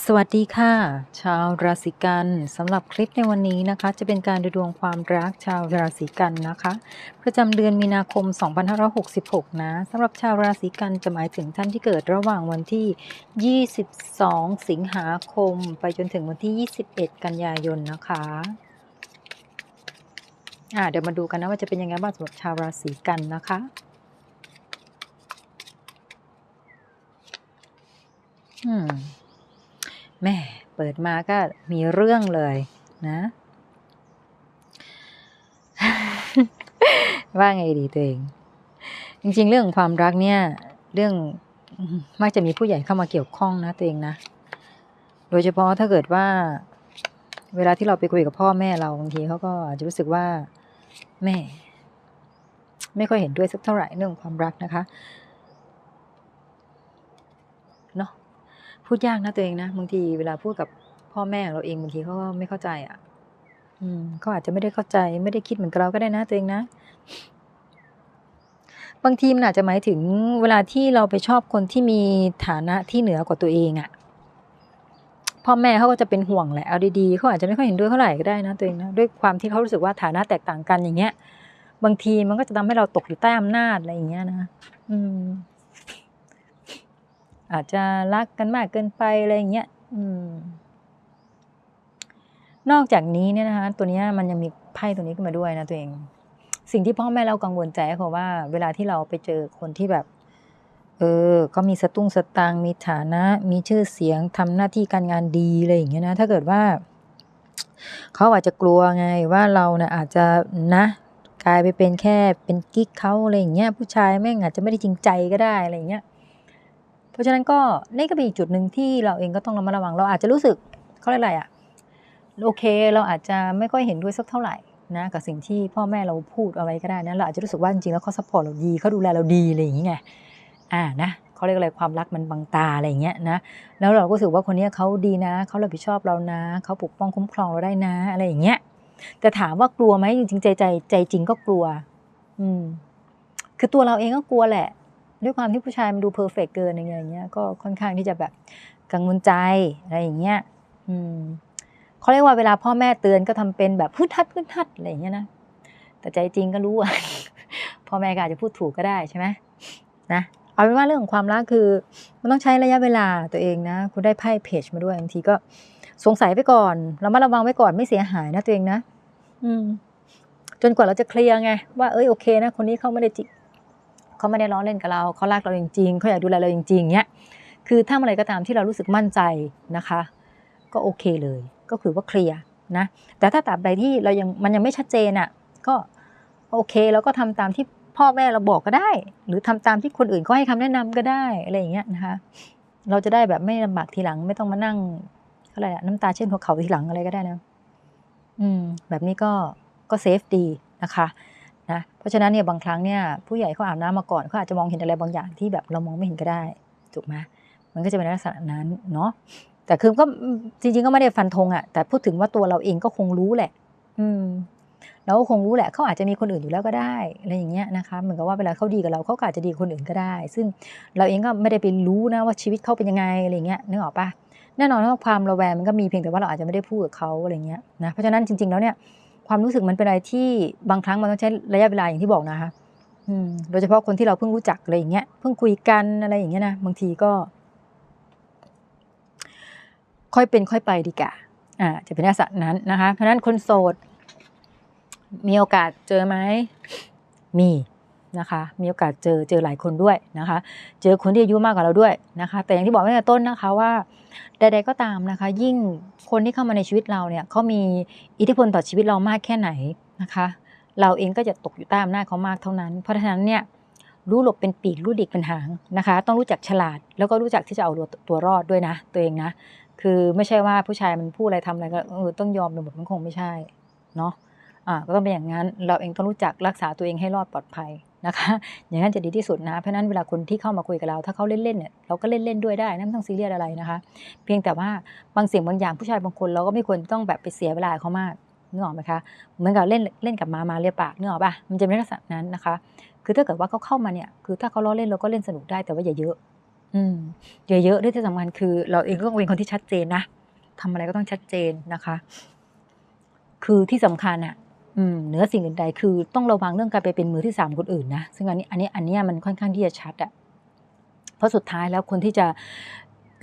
สวัสดีค่ะ ชาวราศีกันสำหรับคลิปในวันนี้นะคะ จะเป็นการดูดวงความรักชาวราศีกันนะคะ ประจำเดือนมีนาคม 2566 นะสำหรับชาวราศีกันจะหมายถึงท่านที่เกิดระหว่างวันที่ 22 สิงหาคม ไปจนถึงวันที่ 21 กันยายนนะคะอ่าเดี๋ยวมาดูกันนะว่าจะเป็นยังไงบ้างสำหรับชาวราศีกันนะคะอืม แม่เปิดมาก็มีเรื่องเลยนะ ว่าไงดีตัวเอง จริง ๆ เรื่องความรักเนี่ย เรื่องมักจะมีผู้ใหญ่เข้ามาเกี่ยวข้องนะตัวเองนะ โดยเฉพาะถ้าเกิดว่า เวลาที่เราไปคุยกับพ่อแม่เราบางทีเขาก็อาจจะรู้สึกว่า แม่ ไม่ค่อยเห็นด้วยสักเท่าไหร่เรื่องความรักนะคะ พูดยากนะตัวเองนะบางทีเวลาพูดกับพ่อแม่ของเราเองบางทีเขาก็ไม่เข้าใจอะ อืมเขาอาจจะไม่ได้เข้าใจ ไม่ได้คิดเหมือนกับเราก็ได้นะตัวเองนะ บางทีมันอาจจะหมายถึงเวลาที่เราไปชอบคนที่มีฐานะที่เหนือกว่าตัวเองอะ พ่อแม่เขาก็จะเป็นห่วงแหละเอาดีๆเขาอาจจะไม่ค่อยเห็นด้วยเท่าไหร่ก็ได้นะตัวเองนะด้วยความที่เขารู้สึกว่าฐานะแตกต่างกันอย่างเงี้ย บางทีมันก็จะทำให้เราตกอยู่ใต้อำนาจอะไรอย่างเงี้ยนะอืม อาจจะรักกันมากเกินไปอะไรอย่างเงี้ยนอกจากนี้เนี่ยนะคะตัวนี้มันยังมีไพ่ตัวนี้ขึ้นมาด้วยนะตัวเอง สิ่งที่พ่อแม่เรากังวลใจก็คือว่า เวลาที่เราไปเจอคนที่แบบ เออ ก็มีสตุ้งสตางมีฐานะ มีชื่อเสียงทำหน้าที่การงานดีอะไรอย่างเงี้ยนะถ้าเกิดว่า เขาอาจจะกลัวไงว่าเราเนี่ยอาจจะนะกลายไปเป็นแค่เป็นกิ๊กเขาอะไรอย่างเงี้ยผู้ชายแม่งอาจจะไม่ได้จริงใจก็ได้อะไรอย่างเงี้ย เพราะฉะนั้นก็นี่ก็เป็นอีกจุดหนึ่งที่เราเองก็ต้องระมัดระวัง เราอาจจะรู้สึกเขาเรียกอะไรอะโอเค เราอาจจะไม่ค่อยเห็นด้วยสักเท่าไหร่นะกับสิ่งที่พ่อแม่เราพูดเอาไว้ก็ได้นะเราอาจจะรู้สึกว่าจริงๆแล้วเขาซัพพอร์ตเราดีเขาดูแลเราดีอะไรอย่างเงี้ยอ่านะเขาเรียกอะไรความรักมันบังตาอะไรอย่างเงี้ยนะแล้วเราก็รู้สึกว่าคนนี้เขาดีนะเขารับผิดชอบเรานะเขาปกป้องคุ้มครองเราได้นะ อะไรอย่างเงี้ยแต่ถามว่ากลัวไหมจริงๆใจใจใจจริงก็กลัว อืมคือตัวเราเองก็กลัวแหละ ด้วยความที่ผู้ชายมันดูเพอร์เฟกเกินอะไรอย่างเงี้ยก็ค่อนข้างที่จะแบบกังวลใจอะไรอย่างเงี้ยอืมเขาเรียกว่าเวลาพ่อแม่เตือนก็ทำเป็นแบบพื้นทัดพื้นทัดอะไรอย่างเงี้ยนะแต่ใจจริงก็รู้อะพ่อแม่ก็อาจจะพูดถูกก็ได้ใช่ไหมนะเอาเป็นว่าเรื่องของความรักคือ มันต้องใช้ระยะเวลาตัวเองนะ คุณได้ไพ่เพจมาด้วยบางทีก็สงสัยไปก่อนเรามาระวังไว้ก่อนไม่เสียหายนะตัวเองนะ อืม จนกว่าเราจะเคลียร์ไงว่าเอ้ยโอเคนะคนนี้เขาไม่ได้จิ เขาไม่ได้ล้อเล่นกับเราเขารักเราจริงๆเขาอยากดูแลเราจริงๆเนี้ยคือถ้าเมื่อไรก็ตามที่เรารู้สึกมั่นใจนะคะ ก็โอเคเลย ก็คือว่าเคลียร์นะแต่ถ้าตราบใดที่เรายังมันยังไม่ชัดเจนอะก็โอเคเราก็ทำตามที่พ่อแม่เราบอกก็ได้ หรือทำตามที่คนอื่นเขาให้คำแนะนำก็ได้อะไรอย่างเงี้ยนะคะ เราจะได้แบบไม่ลำบากทีหลังไม่ต้องมานั่งอะไรอะน้ำตาเช่นหัวเขาทีหลังอะไรก็ได้นะอืมแบบนี้ก็ก็เซฟดีนะคะ นะเพราะฉะนั้นเนี่ยบางครั้งเนี่ยผู้ใหญ่เขาอาบน้ำมาก่อนเขาอาจจะมองเห็นอะไรบางอย่างที่แบบเรามองไม่เห็นก็ได้ถูกไหมมันก็จะเป็นลักษณะนั้นเนาะแต่คือก็จริงๆก็ไม่ได้ฟันธงอะแต่พูดถึงว่าตัวเราเองก็คงรู้แหละ อืมเราก็คงรู้แหละเขาอาจจะมีคนอื่นอยู่แล้วก็ได้อะไรอย่างเงี้ยนะคะเหมือนกับว่าเวลาเขาดีกับเราเขาอาจจะดีคนอื่นก็ได้ ซึ่งเราเองก็ไม่ได้ไปรู้นะว่าชีวิตเขาเป็นยังไงอะไรเงี้ยนึกออกปะแน่นอนว่าความระแวงมันก็มีเพียงแต่ว่าเราอาจจะไม่ได้พูดกับเขาอะไรเงี้ยนะเพราะฉะนั้นจริง ๆแล้วเนี่ย ความรู้สึกมันเป็นอะไรที่บางครั้งมันต้องใช้ระยะเวลาอย่างที่บอกนะคะโดยเฉพาะคนที่เราเพิ่งรู้จักอะไรอย่างเงี้ยเพิ่งคุยกันอะไรอย่างเงี้ยนะบางทีก็ ค่อยเป็นค่อยไปดีกว่าอ่า จะเป็นลักษณะนั้นนะคะ เพราะฉะนั้นคนโสด มีโอกาสเจอไหมมี นะคะ มีโอกาสเจอเจอหลายคนด้วยนะคะ เจอคนที่อายุมากกว่าเราด้วยนะคะ แต่อย่างที่บอกไว้ในต้นนะคะว่าใดๆก็ตามนะคะ ยิ่งคนที่เข้ามาในชีวิตเราเนี่ยเขามีอิทธิพลต่อชีวิตเรามากแค่ไหนนะคะ เราเองก็จะตกอยู่ใต้อำนาจเขามากเท่านั้น เพราะฉะนั้นเนี่ยรู้หลบเป็นปีกรู้ดิกเป็นหางนะคะ ต้องรู้จักฉลาด แล้วก็รู้จักที่จะเอาตัวรอดด้วยนะ ตัวเองนะ คือไม่ใช่ว่าผู้ชายมันพูดอะไรทำอะไรก็เออต้องยอมไปหมดมันคงไม่ใช่เนาะอ่าก็ต้องเป็นอย่างนั้น เราเองต้องรู้จักรักษาตัวเองให้รอดปลอดภัย นะคะ อย่างนั้นจะดีที่สุดนะเพราะนั้นเวลาคนที่เข้ามาคุยกับเรา ถ้าเขาเล่นๆเนี่ยเราก็เล่นๆด้วยได้นะไม่ต้องซีเรียสอะไรนะคะ เพียงแต่ว่าบางสิ่งบางอย่างผู้ชายบางคนเราก็ไม่ควรต้องแบบไปเสียเวลาเขามากนึกออกไหมคะเหมือนกับเล่นเล่นกับมามาเรียปากนึกออกปะมันจะเป็นลักษณะนั้นนะคะ คือถ้าเกิดว่าเขาเข้ามาเนี่ยคือถ้าเขาล้อเล่นเราก็เล่นสนุกได้แต่ว่าอย่าเยอะ อืมเยอะด้วยที่สำคัญคือ เราเองก็ต้องเป็นคนที่ชัดเจนนะทำอะไรก็ต้องชัดเจนนะคะ คือที่สำคัญอะ เหนือสิ่งอื่นใดคือต้องระวังเรื่องการไปเป็นมือที่สามคนอื่นนะซึ่งอันนี้อันนี้อันนี้มันค่อนข้างที่จะชัดอะเพราะสุดท้ายแล้วคนที่จะ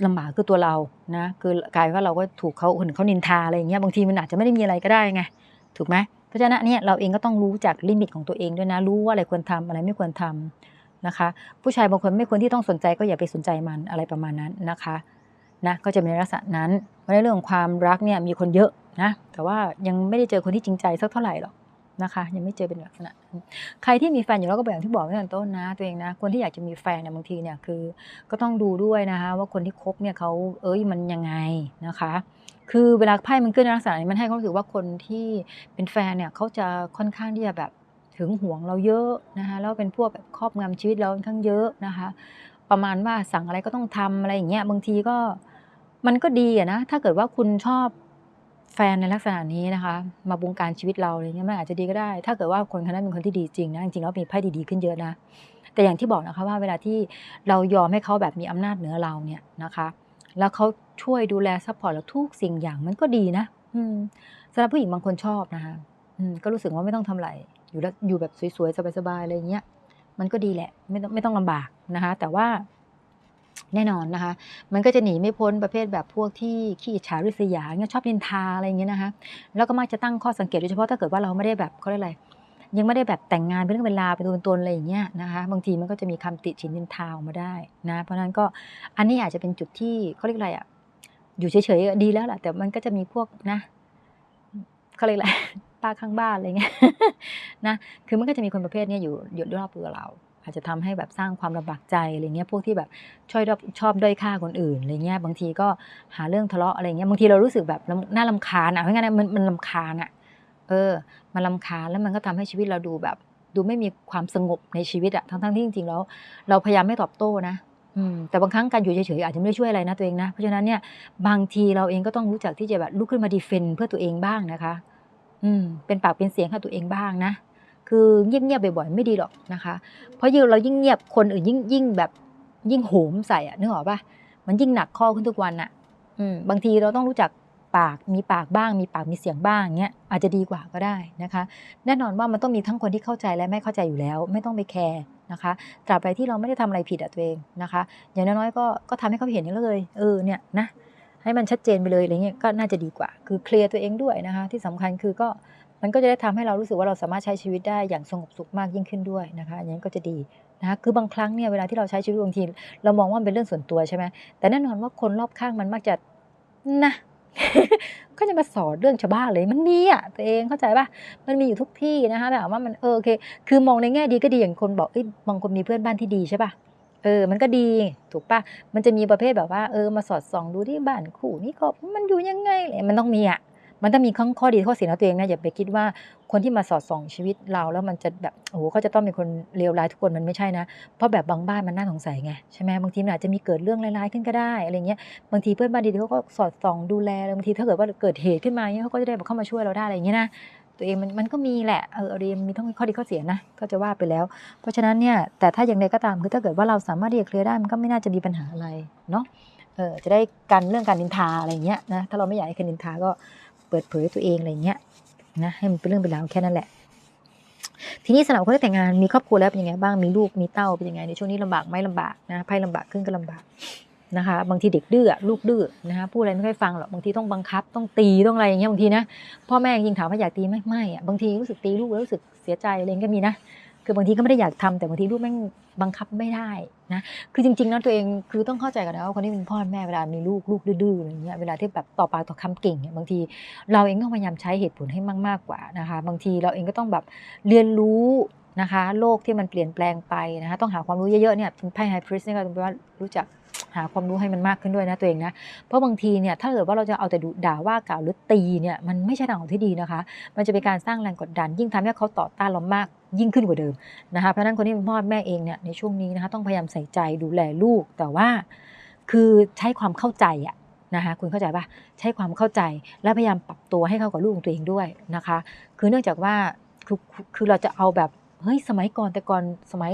ลำบากคือตัวเรานะคือกลายว่าเราก็ถูกเขาคนเขานินทาอะไรอย่างเงี้ยบางทีมันอาจจะไม่ได้มีอะไรก็ได้ไงถูกไหมเพราะฉะนั้นเนี้ยเราเองก็ต้องรู้จากลิมิตของตัวเองด้วยนะ รู้ว่าอะไรควรทำอะไรไม่ควรทำนะคะ ผู้ชายบางคนไม่ควรที่ต้องสนใจก็อย่าไปสนใจมันอะไรประมาณนั้นนะคะนะก็จะเป็นลักษณะนั้นเพราะในเรื่องของความรักเนี่ยมีคนเยอะ นะแต่ว่ายังไม่ได้เจอคนที่จริงใจสักเท่าไหร่หรอกนะคะยังไม่เจอเป็นลักษณะใครที่มีแฟนอยู่แล้วก็แบบที่บอกตั้งแต่ต้นนะ ตัวเองนะคนที่อยากจะมีแฟนเนี่ยบางทีเนี่ยคือ ก็ต้องดูด้วยนะคะว่าคนที่คบเนี่ยเขาเอ้ยมันยังไงนะคะ คือเวลาไพ่มันขึ้นในลักษณะนี้มันให้ความรู้สึกว่าคนที่เป็นแฟนเนี่ยเขาจะค่อนข้างที่จะแบบถึงห่วงเราเยอะนะคะแล้วเป็นพวกแบบครอบงำชีวิตเราค่อนข้างเยอะนะคะ ประมาณว่าสั่งอะไรก็ต้องทำอะไรอย่างเงี้ยบางทีก็มันก็ดีอะนะถ้าเกิดว่าคุณชอบ แฟนในลักษณะนี้นะคะ มาบงการชีวิตเราอะไรเงี้ยมันอาจจะดีก็ได้ ถ้าเกิดว่าคนคนนั้นเป็นคนที่ดีจริงนะจริงๆแล้วมีไพ่ดีๆขึ้นเยอะนะ แต่อย่างที่บอกนะคะว่าเวลาที่เรายอมให้เขาแบบมีอำนาจเหนือเราเนี่ยนะคะ แล้วเขาช่วยดูแลซัพพอร์ตเราทุกสิ่งอย่างมันก็ดีนะ อืมสำหรับผู้หญิงบางคนชอบนะคะก็รู้สึกว่าไม่ต้องทำอะไรอยู่แล้วอยู่แบบสวยๆสบายๆอะไรเงี้ยมันก็ดีแหละ ไม่ต้องไม่ต้องลำบากนะคะ แต่ว่า แน่นอนนะคะ มันก็จะหนีไม่พ้นประเภทแบบพวกที่ขี้ฉาริษยาเงี้ยชอบนินทาอะไรเงี้ยนะคะ แล้วก็มักจะตั้งข้อสังเกตโดยเฉพาะถ้าเกิดว่าเราไม่ได้แบบเขาเรียกอะไร ยังไม่ได้แบบแต่งงานเป็นเรื่องเป็นราวเป็นตัวเป็นตนอะไรอย่างเงี้ยนะคะ บางทีมันก็จะมีคำติชินนินทาออกมาได้นะ เพราะฉะนั้นก็อันนี้อาจจะเป็นจุดที่เขาเรียกอะไรอะ อยู่เฉยๆดีแล้วแหละแต่มันก็จะมีพวกนะเขาเรียกอะไรป้าข้างบ้านอะไรเงี้ยนะ คือมันก็จะมีคนประเภทนี้อยู่อยู่รอบตัวเรา อาจจะทำให้แบบสร้างความลำบากใจอะไรเงี้ยพวกที่แบบชอบชอบด้อยค่าคนอื่นอะไรเงี้ยบางทีก็หาเรื่องทะเลาะอะไรเงี้ยบางทีเรารู้สึกแบบน่าลำคาญอะเพราะงั้นมันมันลำคาญอะเออ มันลำคาญแล้วมันก็ทำให้ชีวิตเราดูแบบ ดูไม่มีความสงบในชีวิตอะทั้งๆที่จริงๆแล้วเราพยายามไม่ตอบโต้นะอืมแต่บางครั้งการอยู่เฉยๆอาจจะไม่ได้ช่วยอะไรนะตัวเองนะ เพราะฉะนั้นเนี่ยบางทีเราเองก็ต้องรู้จักที่จะแบบลุกขึ้นมาดีเฟนเพื่อตัวเองบ้างนะคะ อืมเป็นปากเป็นเสียงให้ตัวเองบ้างนะ คือเงียบๆบ่อยๆไม่ดีหรอกนะคะ เพราะยิ่งเรายิ่งเงียบคนอื่นยิ่งยิ่งแบบยิ่งโหมใส่อะนึกออกปะมันยิ่งหนักข้อขึ้นทุกวันอะอืมบางทีเราต้องรู้จักปากมีปากบ้าง มีปากมีเสียงบ้างเงี้ยอาจจะดีกว่าก็ได้นะคะ แน่นอนว่ามันต้องมีทั้งคนที่เข้าใจและไม่เข้าใจอยู่แล้ว ไม่ต้องไปแคร์นะคะตราบใดที่เราไม่ได้ทำอะไรผิดอะตัวเองนะคะ อย่างน้อยๆก็ก็ทำให้เขาเห็นเลยเออเนี่ยนะให้มันชัดเจนไปเลยอะไรเงี้ยก็น่าจะดีกว่า คือเคลียร์ตัวเองด้วยนะคะ ที่สำคัญคือก็ มันก็จะได้ทำให้เรารู้สึกว่าเราสามารถใช้ชีวิตได้อย่างสงบสุขมากยิ่งขึ้นด้วยนะคะอย่างนี้ก็จะดีนะคะคือบางครั้งเนี่ยเวลาที่เราใช้ชีวิตบางทีเรามองว่ามันเป็นเรื่องส่วนตัวใช่ไหมแต่แน่นอนว่าคนรอบข้างมันมักจะนะก็จะมาสอนเรื่องชาวบ้านเลยมันมีอะตัวเองเข้าใจป่ะมันมีอยู่ทุกที่นะคะแต่ว่ามันเออโอเค คือมองในแง่ดีก็ดีอย่างคนบอกเอ้ยบางคนมีเพื่อนบ้านที่ดีใช่ป่ะเออ มันก็ดี ถูกป่ะมันจะมีประเภทแบบว่า เออ มาสอดส่องดูที่บ้านคู่นี่ก็มันอยู่ยังไงเลยมันต้องมีอะ มันต้องมีข้อข้อดีข้อเสียของตัวเองนะอย่าไปคิดว่าคนที่มาสอดส่องชีวิตเราแล้วมันจะแบบโอ้โหเขาจะต้องเป็นคนเลวร้ายทุกคนมันไม่ใช่นะ เพราะแบบบางบ้านมันน่าสงสัยไงใช่ไหมบางทีมันอาจจะมีเกิดเรื่องร้ายๆขึ้นก็ได้อะไรเงี้ยบางทีเพื่อนบ้านดีๆเขาก็สอดส่องดูแลบางทีถ้าเกิดว่าเกิดเหตุขึ้นมาเนี้ยเขาก็จะได้แบบเข้ามาช่วยเราได้อะไรเงี้ยนะตัวเองมันมันก็มีแหละเออเรียนมีทั้งข้อดีข้อเสียนะก็จะว่าไปแล้ว เพราะฉะนั้นเนี่ยแต่ถ้าอย่างไรก็ตามคือถ้าเกิดว่าเราสามารถที่จะเคลียร์ได้มันก็ไม่น่าจะมีปัญหาอะไรเนาะเออจะได้กันเรื่องการนินทาอะไรเงี้ยนะถ้าเราไม่อยากให้ใครนินทาก็ เปิดเผยตัวเองอะไรเงี้ยนะให้มันเป็นเรื่องเป็นราวแค่นั้นแหละ ทีนี้สำหรับคนที่แต่งงานมีครอบครัวแล้วเป็นยังไงบ้างมีลูกมีเต้าเป็นยังไงในช่วงนี้ลำบากไหมลำบากนะไพ่ลำบากขึ้นก็ลำบากนะคะบางทีเด็กดื้อลูกดื้อนะคะพูดอะไรไม่ค่อยฟังหรอกบางทีต้องบังคับต้องตีต้องอะไรอย่างเงี้ยบางทีนะพ่อแม่ยิงถามว่าอยากตีไหมไม่อะบางทีรู้สึกตีลูกแล้วรู้สึกเสียใจอะไรก็มีนะ คือบางทีก็ไม่ได้อยากทำแต่บางทีลูกแม่งบังคับไม่ได้นะคือจริงๆนะตัวเองคือต้องเข้าใจกันนะว่าคนที่เป็นพ่อแม่เวลามีลูกลูกดื้อๆอะไรเงี้ยเวลาที่แบบต่อปากต่อคำเก่งเนี่ยบางที เราเองต้องพยายามใช้เหตุผลให้มากๆกว่านะคะ บางทีเราเองก็ต้องแบบเรียนรู้นะคะ โลกที่มันเปลี่ยนแปลงไปนะคะ ต้องหาความรู้เยอะๆเนี่ยไพ่ไฮพริสเนี่ยก็แปลว่ารู้จัก หาความรู้ให้มันมากขึ้นด้วยนะตัวเองนะ เพราะบางทีเนี่ยถ้าเกิดว่าเราจะเอาแต่ดุด่าว่ากล่าวหรือตีเนี่ยมันไม่ใช่ทางออกที่ดีนะคะ มันจะเป็นการสร้างแรงกดดัน ยิ่งทำให้เขาต่อต้านเรามากยิ่งขึ้นกว่าเดิมนะคะเพราะฉะนั้นคนที่เป็นพ่อแม่เองเนี่ยในช่วงนี้นะคะต้องพยายามใส่ใจดูแลลูกแต่ว่า คือใช้ความเข้าใจอะนะคะคุณเข้าใจปะใช้ความเข้าใจและพยายามปรับตัวให้เข้ากับลูกของตัวเองด้วยนะคะ คือเนื่องจากว่าคือคือเราจะเอาแบบเฮ้ยสมัยก่อนแต่ก่อนสมัย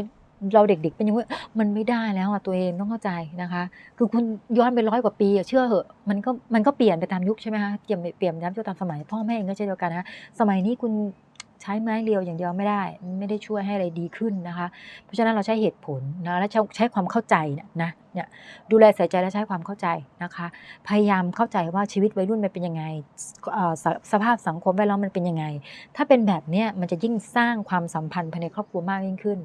เราเด็กๆ เป็นอย่างว่ามันไม่ได้แล้วอะตัวเองต้องเข้าใจนะคะ คือคุณย้อนไปร้อยกว่าปีอะเชื่อเหอะมันก็มันก็เปลี่ยนไปตามยุคใช่ไหมคะเปลี่ยนเปลี่ยนย้ำตามสมัยพ่อแม่เองก็เช่นเดียวกันนะสมัยนี้คุณใช้ไม้เรียวอย่างเดียวไม่ได้ ไม่ได้ช่วยให้อะไรดีขึ้นนะคะ เพราะฉะนั้นเราใช้เหตุผลนะและใช้ใช้ความเข้าใจเนี่ยนะเนี่ยดูแลใส่ใจและใช้ความเข้าใจนะคะ พยายามเข้าใจว่าชีวิตวัยรุ่นมันเป็นยังไงสสภาพสังคมแวดล้อมมันเป็นยังไง ถ้าเป็นแบบเนี้ยมันจะยิ่งสร้างความสัมพันธ์ภายในครอบครัวมากยิ่งขึ้น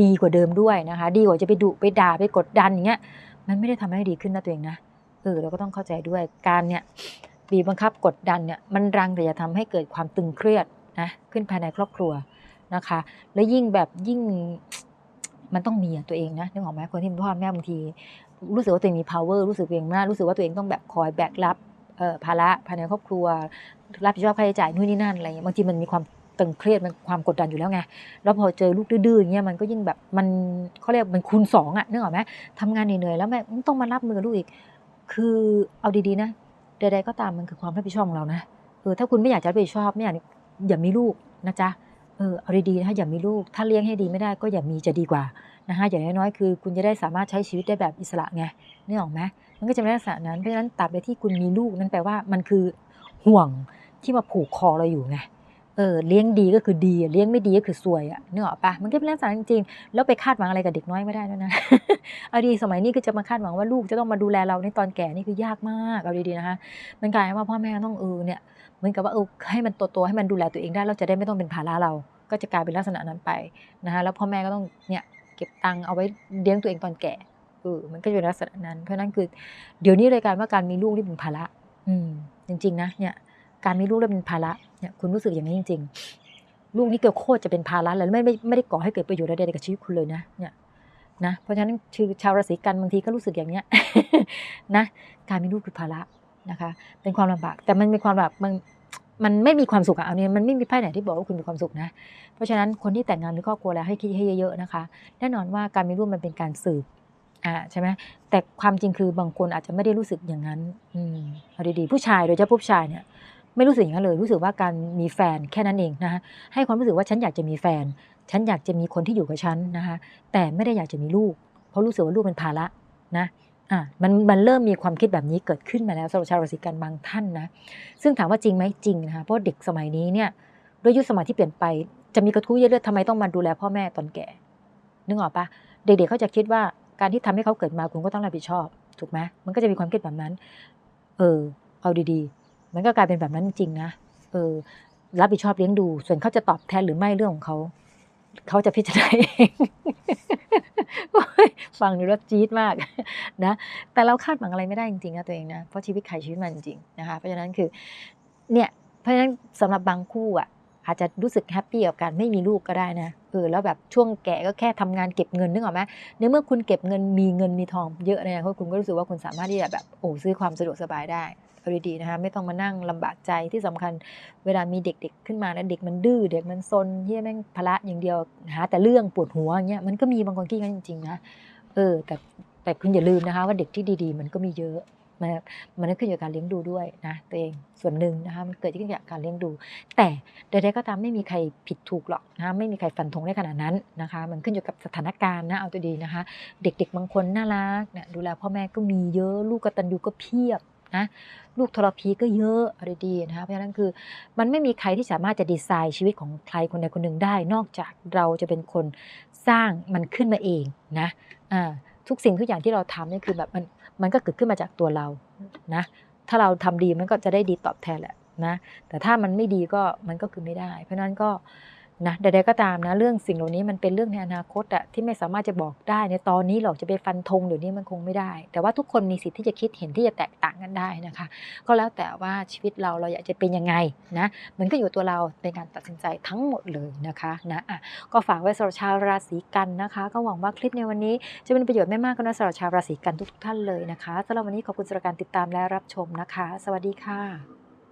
ดีกว่าเดิมด้วยนะคะ ดีกว่าจะไปดุไปด่าไปกดดันอย่างเงี้ย มันไม่ได้ทำให้ดีขึ้นนะตัวเองนะ เออเราก็ต้องเข้าใจด้วย การเนี่ยบีบบังคับกดดันเนี่ย มันรังแต่จะทำให้เกิดความตึงเครียดนะขึ้นภายในครอบครัวนะคะ แล้วยิ่งแบบยิ่งมันต้องมีตัวเองนะนึกออกไหมคนที่เป็นพ่อแม่บางที รู้สึกว่าตัวเองมี power รู้สึกตัวเองมากรู้สึกว่าตัวเองต้องแบบคอยแบกรับภาระภายในครอบครัว รับผิดชอบค่าใช้จ่ายนู่นนี่นั่นอะไรเงี้ยบางทีมันมีความ ตึงเครียดมันความกดดันอยู่แล้วไง แล้วพอเจอลูกดื้อๆอย่างเงี้ยมันก็ยิ่งแบบมันเขาเรียกมันคูณสองอะนึกออกไหมทำงานเหนื่อยๆแล้วแม่ต้องมารับมือลูกอีก คือเอาดีๆนะใดๆก็ตามมันคือความรับผิดชอบของเรานะเออถ้าคุณไม่อยากจะรับผิดชอบไม่อยากอย่ามีลูกนะจ๊ะเออเอาดีๆนะคะอย่ามีลูก ถ้าเลี้ยงให้ดีไม่ได้ก็อย่ามีจะดีกว่านะคะอย่างน้อยๆคือ คุณจะได้สามารถใช้ชีวิตได้แบบอิสระไงนึกออกไหมมันก็จะเป็นลักษณะนั้นเพราะฉะนั้นตราบใดที่คุณมีลูกนั่นแปลว่ามันคือห่วงที่มาผูกคอเราอยู่ไง เออเลี้ยงดีก็คือดีเลี้ยงไม่ดีก็คือซวยอะนึกออกปะมันก็เป็นลักษณะจริงๆแล้วไปคาดหวังอะไรกับเด็กน้อยไม่ได้แล้วนะเอาดีสมัยนี้ก็จะมาคาดหวังว่าลูกจะต้องมาดูแลเราในตอนแก่นี่คือยากมากเอาดีๆนะคะมันกลายว่าพ่อแม่ต้องเออเนี่ยเหมือนกับว่าเออให้มันโตๆให้มันดูแลตัวเองได้เราจะได้ไม่ต้องเป็นภาระเรา ก็จะกลายเป็นลักษณะนั้นไปนะคะแล้วพ่อแม่ก็ต้องเนี่ยเก็บตังค์เอาไว้เลี้ยงตัวเองตอนแก่เออมันก็จะเป็นลักษณะนั้น เพราะนั้นคือ เดี๋ยวนี้เลยการว่าการมีลูกนี่เป็นภาระ อืมจริง ๆ นะเนี่ย การมีลูกแล้วเป็นภาระเนี่ยคุณรู้สึกอย่างนี้จริง ๆ ลูกนี่เกิดโคตรจะเป็นภาระแล้วไม่ไม่ไม่ได้ก่อให้เกิดประโยชน์ใดๆกับชีวิตคุณเลยนะเนี่ยนะเพราะฉะนั้นคือชาวราศีกันบางทีก็รู้สึกอย่างเนี้ยนะการมีลูกคือภาระนะคะ เป็นความลำบากแต่มันมีความแบบมันมันไม่มีความสุขอะเอาเนี่ยมันไม่มีไพ่ไหนที่บอกว่าคุณมีความสุขนะ เพราะฉะนั้นคนที่แต่งงานมีครอบครัวแล้วให้คิดให้เยอะๆนะคะ แน่นอนว่าการมีลูกมันเป็นการสืบอ่าใช่ไหมแต่ความจริงคือบางคนอาจจะไม่ได้รู้สึกอย่างนั้น อืมเอาดีๆผู้ชายโดยเฉพาะผู้ชายเนี่ย ไม่รู้สึกอย่างนั้นเลย รู้สึกว่าการมีแฟนแค่นั้นเองนะคะให้ความรู้สึกว่าฉันอยากจะมีแฟน ฉันอยากจะมีคนที่อยู่กับฉันนะคะแต่ไม่ได้อยากจะมีลูก เพราะรู้สึกว่าลูกเป็นภาระนะอะมันมันเริ่มมีความคิดแบบนี้เกิดขึ้นมาแล้วสำหรับชาวราศีกันบางท่านนะซึ่งถามว่าจริงไหมจริงนะคะเพราะเด็กสมัยนี้เนี่ยด้วยยุคสมัยที่เปลี่ยนไปจะมีกระทู้เยอะๆทำไมต้องมาดูแลพ่อแม่ตอนแก่ นึกออกปะเด็กๆเขาจะคิดว่าการที่ทำให้เขาเกิดมาคุณก็ต้องรับผิดชอบ ถูกไหมมันก็จะมีความคิดแบบนั้น เออ เอาดีๆ มันก็กลายเป็นแบบนั้นจริงนะเออ รับผิดชอบเลี้ยงดู ส่วนเขาจะตอบแทนหรือไม่เรื่องของเขาเขาจะพิจารณาเองฟังดูแล้วจี๊ดมากนะ แต่เราคาดหวังอะไรไม่ได้จริงๆนะตัวเองนะ เพราะชีวิตใครชีวิตมันจริงๆนะคะ เพราะฉะนั้นคือ เนี่ย เพราะฉะนั้นสำหรับบางคู่อะ อาจจะรู้สึกแฮปปี้กับการไม่มีลูกก็ได้นะ เออ แล้วแบบช่วงแก่ก็แค่ทำงานเก็บเงินนึกออกไหมในเมื่อคุณเก็บเงินมีเงินมีทองเยอะเนี่ยคุณก็รู้สึกว่าคุณสามารถที่จะแบบโอ้ซื้อความสะดวกสบายได้ เอดีๆนะคะไม่ต้องมานั่งลำบากใจที่สำคัญเวลามีเด็กๆ ขึ้นมาแล้วเด็กมันดื้อเด็กมันซนที่แม่งภาระอย่างเดียวหาแต่เรื่องปวดหัวอย่างเงี้ยมันก็มีบางคนที่งั้นจริงๆนะเออแต่แต่คุณอย่าลืมนะคะ ว่าเด็กที่ดีๆ มันก็มีเยอะมันมันก็ขึ้นอยู่กับการเลี้ยงดูด้วยนะตัวเองส่วนหนึ่งนะคะมันเกิดขึ้นจากการเลี้ยงดู แต่ใดๆก็ตามไม่มีใครผิดถูกหรอกนะคะไม่มีใครฟันธงได้ขนาดนั้นนะคะ มันขึ้นอยู่กับสถานการณ์นะเอาตัวดีนะคะ เด็กๆบางคนน่ารักเนี่ยดูแลพ่อแม่ก็มีเยอะลูกกตัญญูก็เพียบ นะลูกทรพีก็เยอะอะไรดีนะคะเพราะฉะนั้นคือ มันไม่มีใครที่สามารถจะดีไซน์ชีวิตของใครคนใดคนหนึ่งได้ นอกจากเราจะเป็นคนสร้างมันขึ้นมาเองนะอ่าทุกสิ่งทุกอย่างที่เราทำนี่คือแบบมันมันก็เกิดขึ้นมาจากตัวเรานะถ้าเราทำดีมันก็จะได้ดีตอบแทนแหละนะแต่ถ้ามันไม่ดีก็มันก็คือไม่ได้ เพราะฉะนั้นก็ นะใดๆก็ตามนะ เรื่องสิ่งเหล่านี้มันเป็นเรื่องในอนาคตอะที่ไม่สามารถจะบอกได้ในตอนนี้หรอกจะไปฟันธงเดี๋ยวนี้มันคงไม่ได้ แต่ว่าทุกคนมีสิทธิ์ที่จะคิดเห็นที่จะแตกต่างกันได้นะคะ ก็แล้วแต่ว่าชีวิตเราเราอยากจะเป็นยังไงนะมันก็อยู่ตัวเราเป็นการตัดสินใจทั้งหมดเลยนะคะนะอะก็ฝากไว้สำหรับชาวราศีกันนะคะ ก็หวังว่าคลิปในวันนี้จะเป็นประโยชน์ไม่มากก็น้อยสำหรับชาวราศีกันทุกท่านเลยนะคะสำหรับวันนี้ขอบคุณสำหรับการติดตามและรับชมนะคะ สวัสดีค่ะ